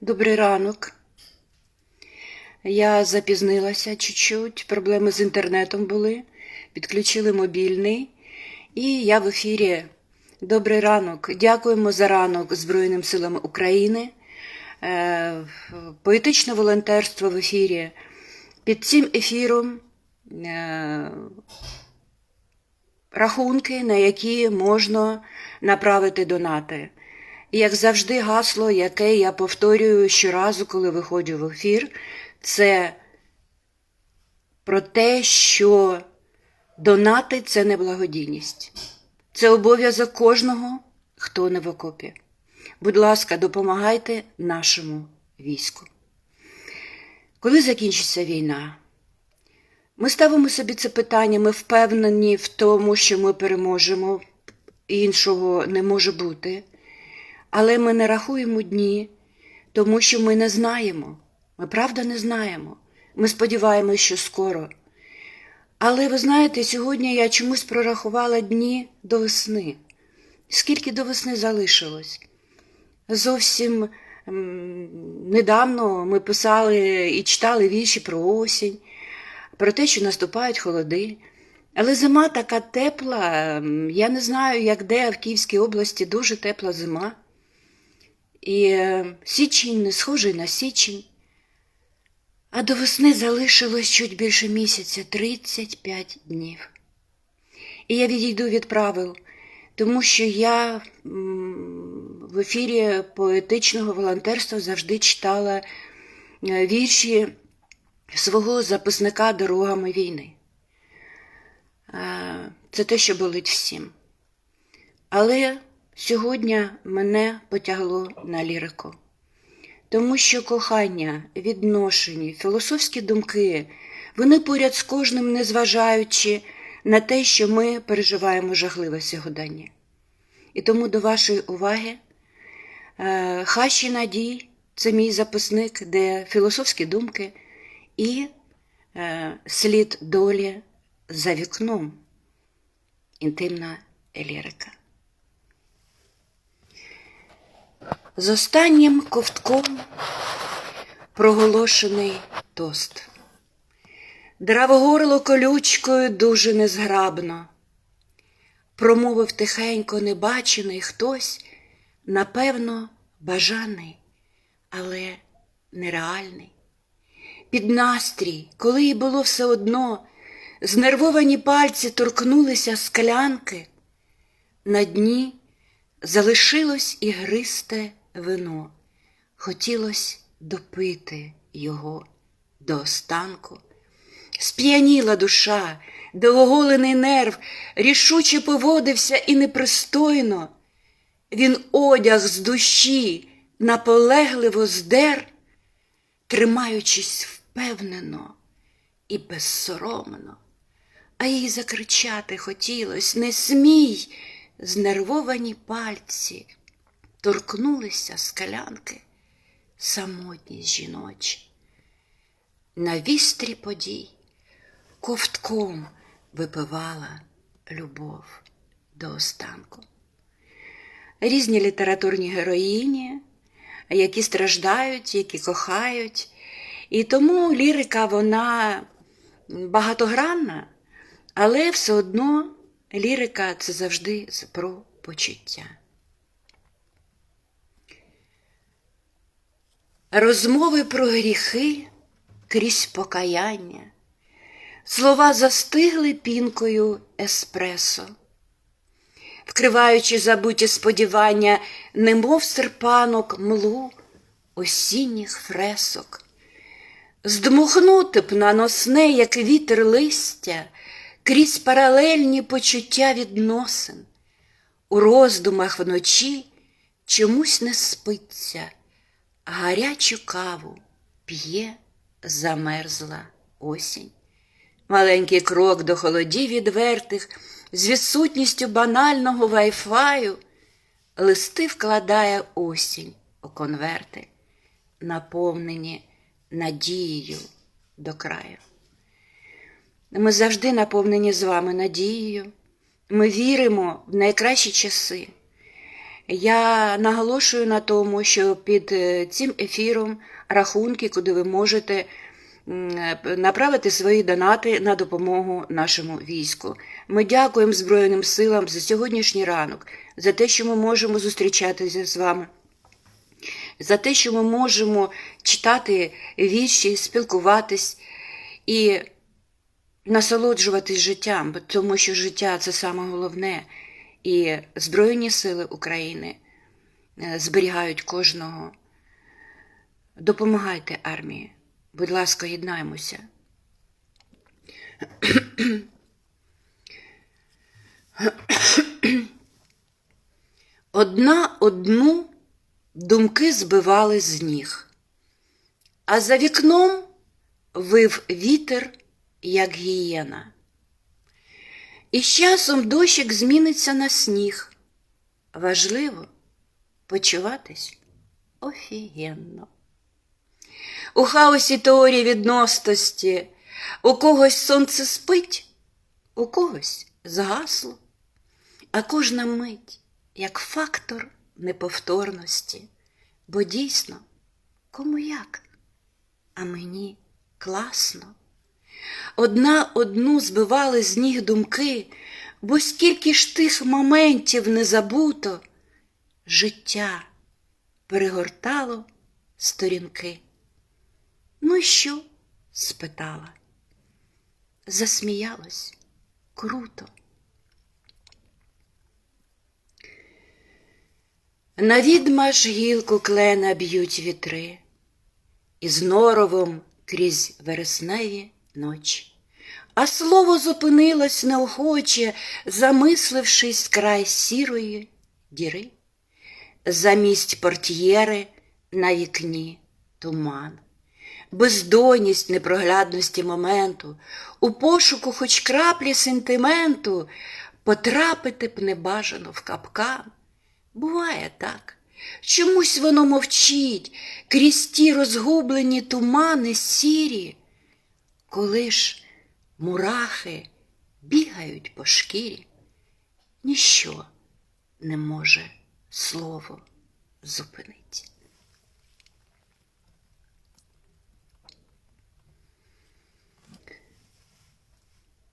Добрий ранок. Я запізнилася чуть-чуть, проблеми з інтернетом були, підключили мобільний, і я в ефірі. Добрий ранок. Дякуємо за ранок Збройним силам України. Е, Поетичне волонтерство в ефірі. Під цим ефіром е, рахунки, на які можна направити донати. Як завжди, гасло, яке я повторюю щоразу, коли виходжу в ефір, це про те, що донати це не благодійність. Це обов'язок кожного, хто не в окопі. Будь ласка, допомагайте нашому війську. Коли закінчиться війна? Ми ставимо собі це питання, ми впевнені в тому, що ми переможемо, іншого не може бути. Але ми не рахуємо дні, тому що ми не знаємо. Ми правда не знаємо. Ми сподіваємося, що скоро. Але ви знаєте, сьогодні я чомусь прорахувала дні до весни. Скільки до весни залишилось? Зовсім недавно ми писали і читали вірші про осінь, про те, що наступають холоди. Але зима така тепла. Я не знаю, як де а в Київській області дуже тепла зима. І е, січень не схожий на січень. А до весни залишилось чуть більше місяця 35 днів. І я відійду від правил, тому що я в ефірі поетичного волонтерства завжди читала е, вірші свого записника Дорогами війни. Е, Це те, що болить всім. Але сьогодні мене потягло на лірику. Тому що кохання, відношення, філософські думки, вони поряд з кожним, незважаючи на те, що ми переживаємо жахливе сьогодення. І тому до вашої уваги е, Хащі Надій це мій записник, де філософські думки і е, слід долі за вікном. Інтимна лірика. З останнім ковтком проголошений тост. Дравогорло колючкою дуже незграбно. Промовив тихенько небачений хтось, напевно, бажаний, але нереальний. Під настрій, коли й було все одно, знервовані пальці торкнулися склянки, на дні залишилось ігристе вино, хотілось допити його до останку. Сп'яніла душа, дооголений нерв, рішуче поводився і непристойно. Він одяг з душі наполегливо здер, тримаючись впевнено і безсоромно. А їй закричати хотілось не смій, знервовані пальці торкнулися скалянки самотність жіночі. На вістрі подій ковтком випивала любов до останку. Різні літературні героїні, які страждають, які кохають. І тому лірика вона багатогранна, але все одно лірика це завжди про почуття. Розмови про гріхи крізь покаяння, слова застигли пінкою еспресо, вкриваючи забуті сподівання, немов серпанок млу осінніх фресок, здмухнути б на носне, як вітер листя, крізь паралельні почуття відносин, у роздумах вночі чомусь не спиться гарячу каву п'є замерзла осінь. Маленький крок до холодів відвертих, з відсутністю банального вайфаю, листи вкладає осінь у конверти, наповнені надією до краю. Ми завжди наповнені з вами надією. Ми віримо в найкращі часи. Я наголошую на тому, що під е, цим ефіром рахунки, куди ви можете направити свої донати на допомогу нашому війську. Ми дякуємо Збройним силам за сьогоднішній ранок, за те, що ми можемо зустрічатися з вами. За те, що ми можемо читати вірші, спілкуватись і насолоджуватись життям, тому що життя це саме головне. І Збройні сили України е, зберігають кожного. Допомагайте армії. Будь ласка, єднаймося. Одна одну думки збивали з ніг, а за вікном вив вітер, як гієна. І з часом дощик зміниться на сніг. Важливо почуватись офігенно. У хаосі теорії відностості у когось сонце спить, у когось згасло, а кожна мить як фактор неповторності, бо дійсно кому як, а мені класно. Одна одну збивали з ніг думки, бо скільки ж тих моментів не забуто, життя перегортало сторінки. Ну і що? спитала. Засміялась круто. На відмаш гілку клена б'ють вітри, і з норовом крізь вересневі ночі. А слово зупинилось неохоче, замислившись край сірої діри. Замість портьєри на вікні туман, бездонність непроглядності моменту, у пошуку хоч краплі сентименту, потрапити б небажано в капкан. Буває так. Чомусь воно мовчить крізь ті розгублені тумани сірі, коли ж мурахи бігають по шкірі, ніщо не може слово зупинити.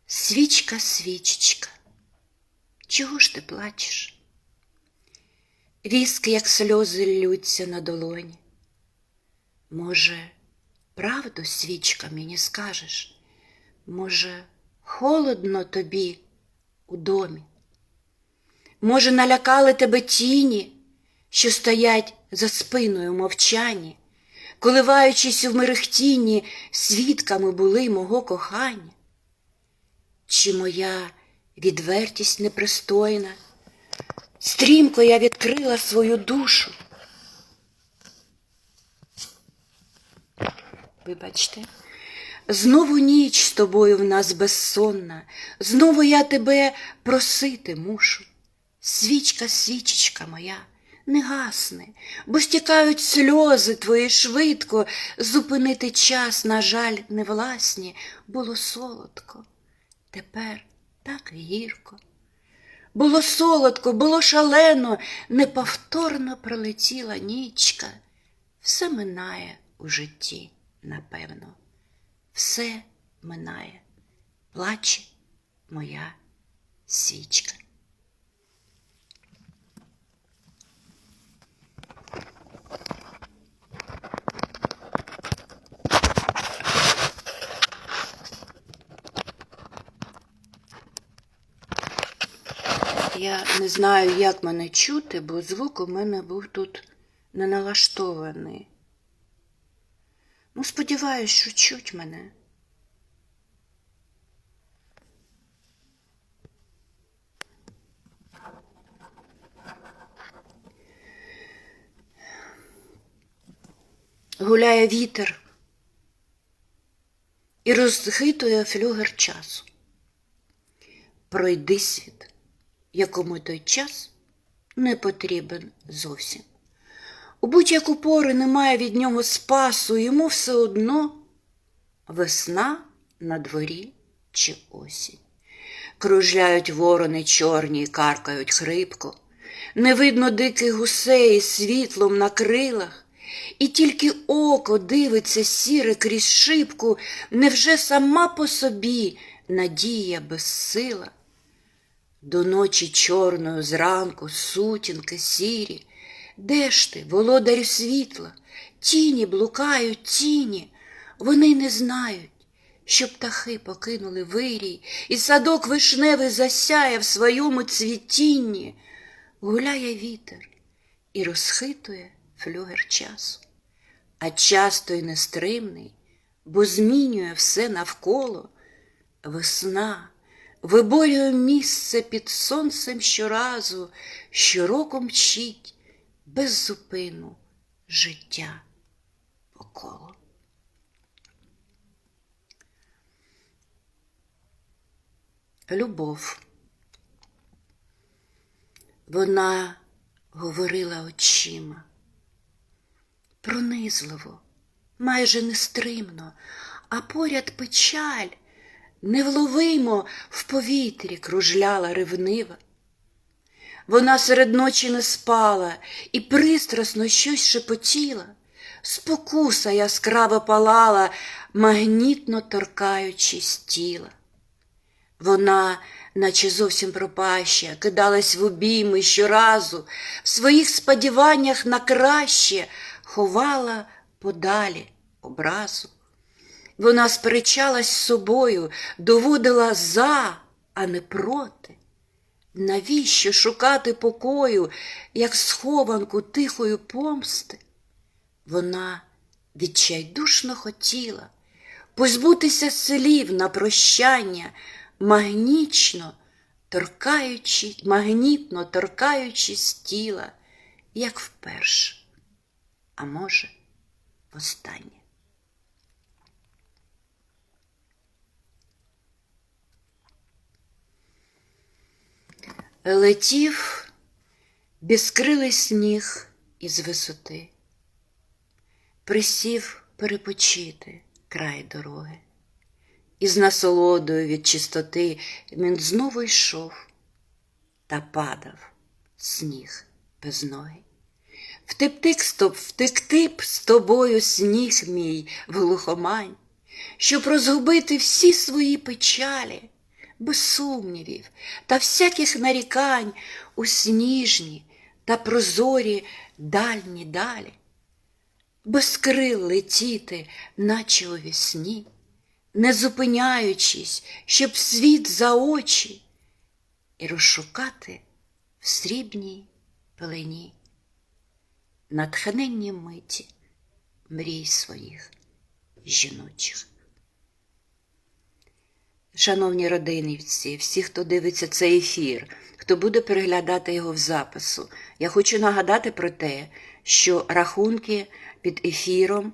Свічка, свічечка, чого ж ти плачеш? Віск, як сльози ллються на долоні. Може, правду, свічка, мені скажеш? Може, холодно тобі у домі? Може, налякали тебе тіні, що стоять за спиною мовчані, коливаючись у мерехтінні, свідками були мого кохання? Чи моя відвертість непристойна? Стрімко я відкрила свою душу. Вибачте, знову ніч з тобою в нас безсонна, знову я тебе просити мушу. Свічка, свічечка моя, не гасне, бо стікають сльози твої швидко, зупинити час, на жаль, не власні, було солодко, тепер так гірко. Було солодко, було шалено, неповторно пролетіла нічка. Все минає у житті, напевно, все минає, плаче моя свічка. Я не знаю, як мене чути, бо звук у мене був тут не налаштований. Ну, сподіваюсь, що чуть мене. Гуляє вітер і розхитує флюгер часу. Пройди світ якому той час не потрібен зовсім. У будь-яку пору немає від нього спасу, йому все одно весна на дворі чи осінь. Кружляють ворони чорні, і каркають хрипко, не видно диких гусей з світлом на крилах, і тільки око дивиться сіре крізь шибку, невже сама по собі надія безсила? До ночі чорною зранку сутінки сірі, де ж ти, володарю світла, тіні блукають тіні, вони не знають, що птахи покинули вирій, і садок вишневий засяє в своєму цвітінні, гуляє вітер і розхитує флюгер часу, а часто й нестримний, бо змінює все навколо. Весна. Виборює місце під сонцем щоразу, щороку мчить без зупину життя по. Любов. Вона говорила очима, пронизливо, майже нестримно, а поряд печаль невловимо в повітрі кружляла ревнива. Вона серед ночі не спала і пристрасно щось шепотіла, спокуса яскраво палала, магнітно торкаючись тіла. Вона, наче зовсім пропаща, кидалась в обійми щоразу, в своїх сподіваннях на краще ховала подалі образу. Вона сперечалась з собою, доводила за, а не проти. Навіщо шукати покою, як схованку тихої помсти? Вона відчайдушно хотіла позбутися слів на прощання, магнічно торкаючи, магнітно торкаючись тіла, як вперше, а може, востаннє. Летів безкрилий сніг із висоти, присів перепочити край дороги, і з насолодою від чистоти він знову йшов та падав сніг без ноги. Втекти, стоп, втекти б з тобою сніг мій в глухомань, щоб розгубити всі свої печалі без сумнівів та всяких нарікань у сніжні та прозорі дальні далі, без крил летіти, наче у вісні, не зупиняючись, щоб світ за очі і розшукати в срібній пелені, натхненні миті мрій своїх жіночих. Шановні родинівці, всі, хто дивиться цей ефір, хто буде переглядати його в запису, я хочу нагадати про те, що рахунки під ефіром,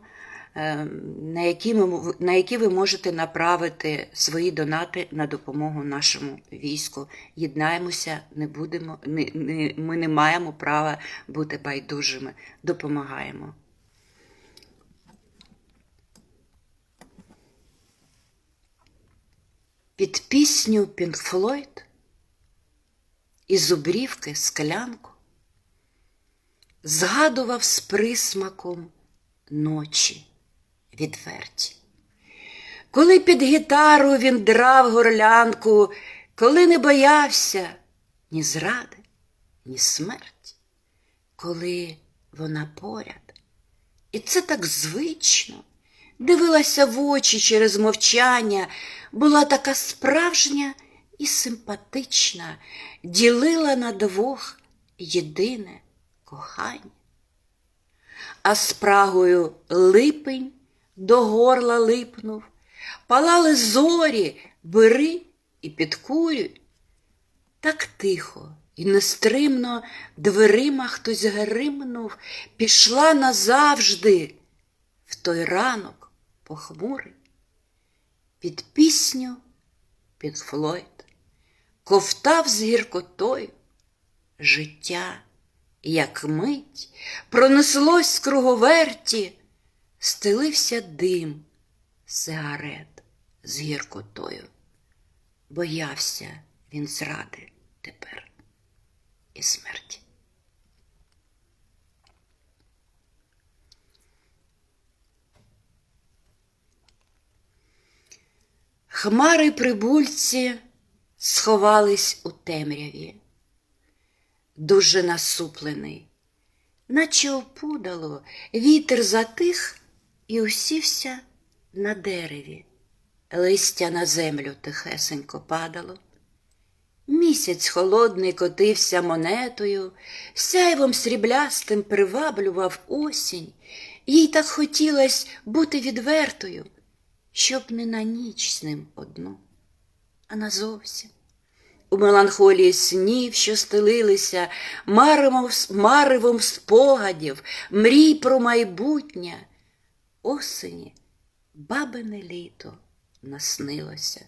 на які, ми, на які ви можете направити свої донати на допомогу нашому війську. Єднаємося, не будемо, не, не, ми не маємо права бути байдужими. Допомагаємо. Під пісню Пінк Флойд із зубрівки склянку згадував з присмаком ночі відверті. Коли під гітару він драв горлянку, коли не боявся ні зради, ні смерті, коли вона поряд, і це так звично дивилася в очі через мовчання, була така справжня і симпатична, ділила на двох єдине кохання. А спрагою липень до горла липнув, палали зорі, бери і підкурюй. Так тихо і нестримно дверима хтось гримнув, пішла назавжди в той ранок похмурий, під пісню, під Флойд, ковтав з гіркотою життя, як мить пронеслось з круговерті, стелився дим сигарет з гіркотою. Боявся він зради тепер і смерті. Хмари прибульці сховались у темряві, дуже насуплений, наче опудало, вітер затих і усівся на дереві. Листя на землю тихесенько падало. Місяць холодний котився монетою, сяйвом сріблястим приваблював осінь, їй так хотілось бути відвертою, щоб не на ніч з ним одну, а назовсім. У меланхолії снів, що стелилися, маревом спогадів, мрій про майбутнє, осені бабине літо наснилося,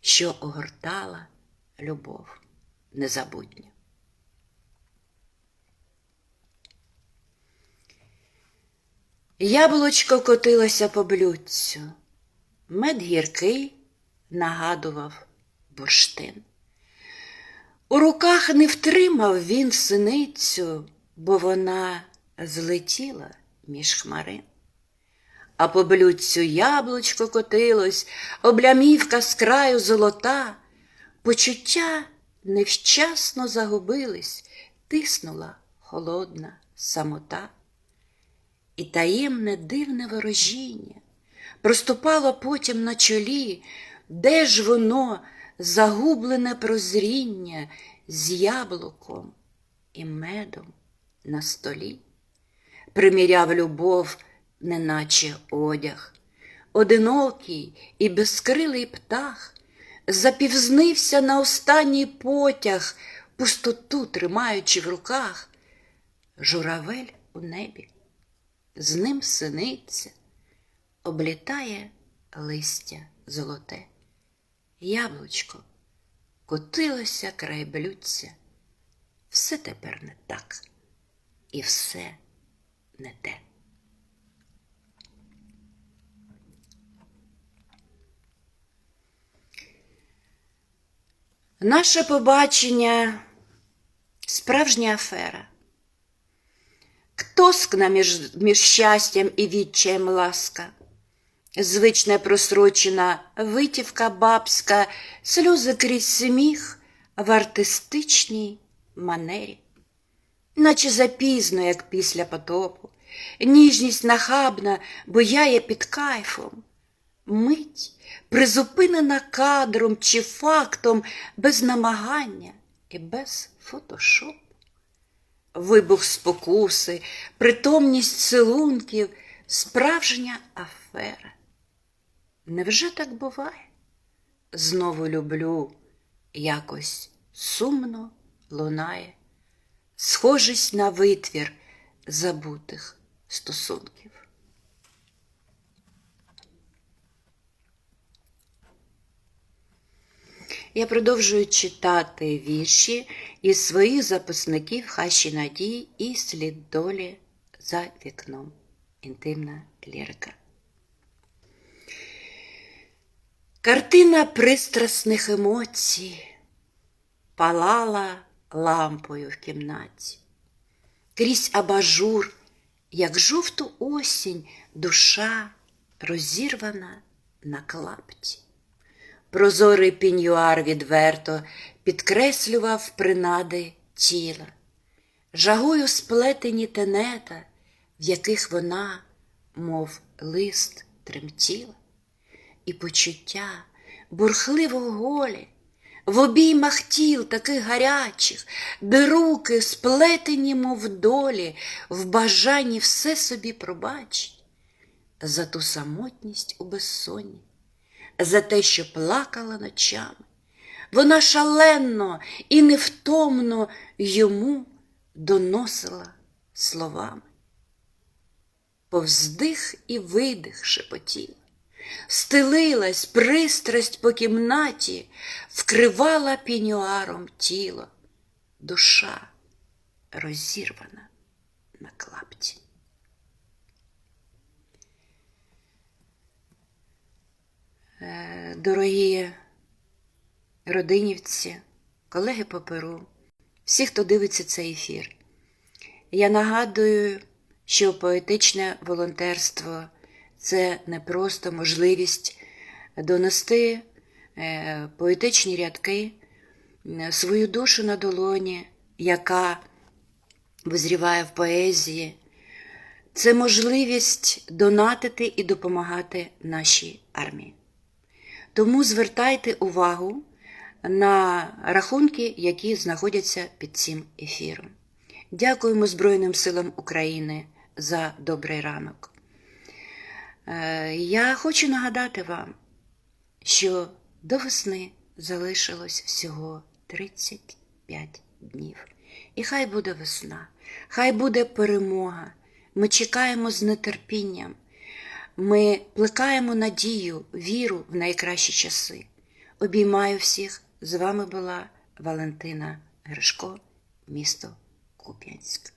що огортала любов незабутня. Яблучко котилося по блюдцю, мед гіркий нагадував бурштин. У руках не втримав він синицю, бо вона злетіла між хмарин. А по блюдцю яблучко котилось, облямівка з краю золота, почуття невчасно загубились, тиснула холодна самота. І таємне дивне ворожіння. Проступало потім на чолі, де ж воно, загублене прозріння з яблуком і медом на столі, приміряв любов, неначе одяг, одинокий і безкрилий птах, запівзнився на останній потяг, пустоту тримаючи в руках, журавель у небі з ним синиця, облітає листя золоте. Яблучко котилося край блюдця. Все тепер не так, і все не те. Наше побачення справжня афера. Ктоскна між, між щастям і відчаєм ласка, звична просрочена витівка бабська, сльози крізь сміх в артистичній манері, наче запізно, як після потопу, ніжність нахабна бояє під кайфом, мить призупинена кадром чи фактом без намагання і без фотошопу вибух спокуси, притомність цілунків, справжня афера. Невже так буває? Знову люблю, якось сумно лунає, схожість на витвір забутих стосунків. Я продовжую читати вірші із своїх записників Хащі надії і слід долі за вікном. Інтимна лірика. Картина пристрасних емоцій палала лампою в кімнаті. Крізь абажур, як жовту осінь, душа розірвана на клапті. Прозорий піньюар відверто підкреслював принади тіла, жагою сплетені тенета, в яких вона, мов лист, тремтіла, і почуття бурхливо голі, в обіймах тіл таких гарячих, де руки сплетені, мов долі, в бажанні все собі пробачить, за ту самотність у безсонні за те, що плакала ночами. Вона шалено і невтомно йому доносила словами. Повздих і видих шепотіла, стелилась пристрасть по кімнаті, вкривала пінюаром тіло, душа розірвана на клапті. Дорогі родинівці, колеги по Перу, всі, хто дивиться цей ефір, я нагадую, що поетичне волонтерство це не просто можливість донести е, поетичні рядки, е, свою душу на долоні, яка визріває в поезії. Це можливість донатити і допомагати нашій армії. Тому звертайте увагу на рахунки, які знаходяться під цим ефіром. Дякуємо Збройним силам України за добрий ранок. Е, Я хочу нагадати вам, що до весни залишилось всього 35 днів. І хай буде весна, хай буде перемога. Ми чекаємо з нетерпінням. Ми плекаємо надію, віру в найкращі часи. Обіймаю всіх. З вами була Валентина Гришко, місто Куп'янськ.